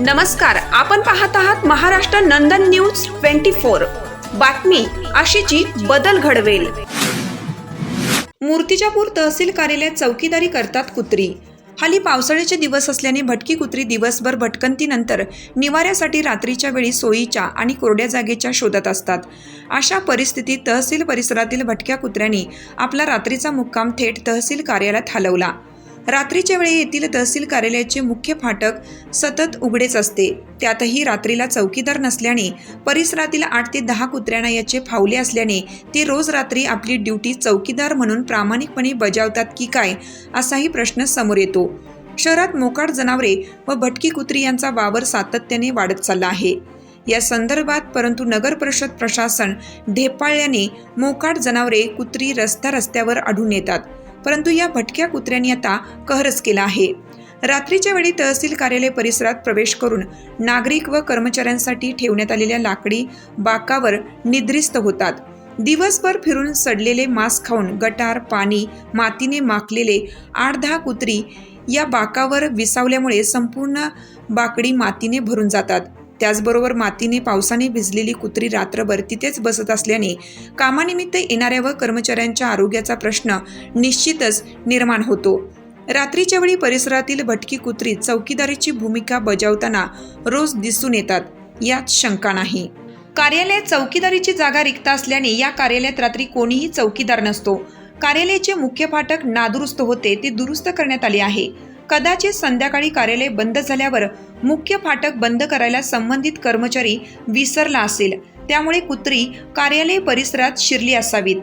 नमस्कार आपण पाहत आहात Maharashtra Nandan news twenty four. बातमी अशीची बदल घडवेल. मूर्तिजापूर तहसील कार्यालयात चौकीदारी करतात कुत्री. हाली पावसाळ्याचे दिवस असल्याने भटकी कुत्री दिवसभर भटकंतीनंतर निवाऱ्यासाठी रात्रीच्या वेळी सोयीच्या आणि कोरड्या जागेच्या शोधत असतात. अशा परिस्थितीत तहसील परिसरातील भटक्या कुत्र्यांनी आपला रात्रीचा मुक्काम थेट तहसील कार्यालयात हलवला. रात्रीच्या वेळी येथील तहसील कार्यालयाचे मुख्य फाटक सतत उघडेच असते. त्यातही रात्रीला चौकीदार नसल्याने परिसरातील आठ ते दहा कुत्र्यांना याचे फावले असल्याने ते रोज रात्री आपली ड्युटी चौकीदार म्हणून प्रामाणिकपणे बजावतात की काय असाही प्रश्न समोर येतो. शहरात मोकाट जनावरे व भटकी कुत्री यांचा वावर सातत्याने वाढत चालला आहे. या संदर्भात परंतु नगर परिषद प्रशासन ढेपाळल्याने मोकाट जनावरे कुत्री रस्त्या रस्त्यावर आढळून येतात. परंतु या भटक्या कुत्र्यांनी आता कहरच केला आहे. रात्रीच्या वेळी तहसील कार्यालय परिसरात प्रवेश करून नागरिक व कर्मचाऱ्यांसाठी ठेवण्यात आलेल्या लाकडी बाकावर निद्रिस्त होतात. दिवसभर फिरून सडलेले मांस खाऊन गटार पाणी मातीने माखलेले आठ दहा कुत्री या बाकावर विसावल्यामुळे संपूर्ण बाकडी मातीने भरून जातात. त्याचबरोबर मातीने पावसाने भिजलेली कुत्री रात्रभर तिथेच बसत असल्याने कामानिमित्त येणाऱ्या व कर्मचाऱ्यांच्या आरोग्याचा प्रश्न निश्चितच निर्माण होतो. रात्रीच्या वेळी परिसरातील भटकी कुत्री चौकीदारीची भूमिका बजावताना रोज दिसून येतात यात शंका नाही. कार्यालयात चौकीदारीची जागा रिक्त असल्याने या कार्यालयात रात्री कोणीही चौकीदार नसतो. कार्यालयाचे मुख्य फाटक नादुरुस्त होते ते दुरुस्त करण्यात आले आहे. कदाचित संध्याकाळी कार्यालय बंद झाल्यावर मुख्य फाटक बंद करायला संबंधित कर्मचारी विसरला असेल. त्यामुळे कुत्री कार्यालय परिसरात शिरली असावीत.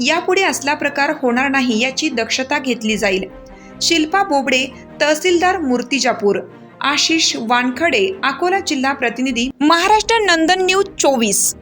यापुढे असला प्रकार होणार नाही याची दक्षता घेतली जाईल. शिल्पा बोबडे तहसीलदार मूर्तिजापूर. आशिष वानखडे अकोला जिल्हा प्रतिनिधी. महाराष्ट्र नंदन न्यूज चोवीस.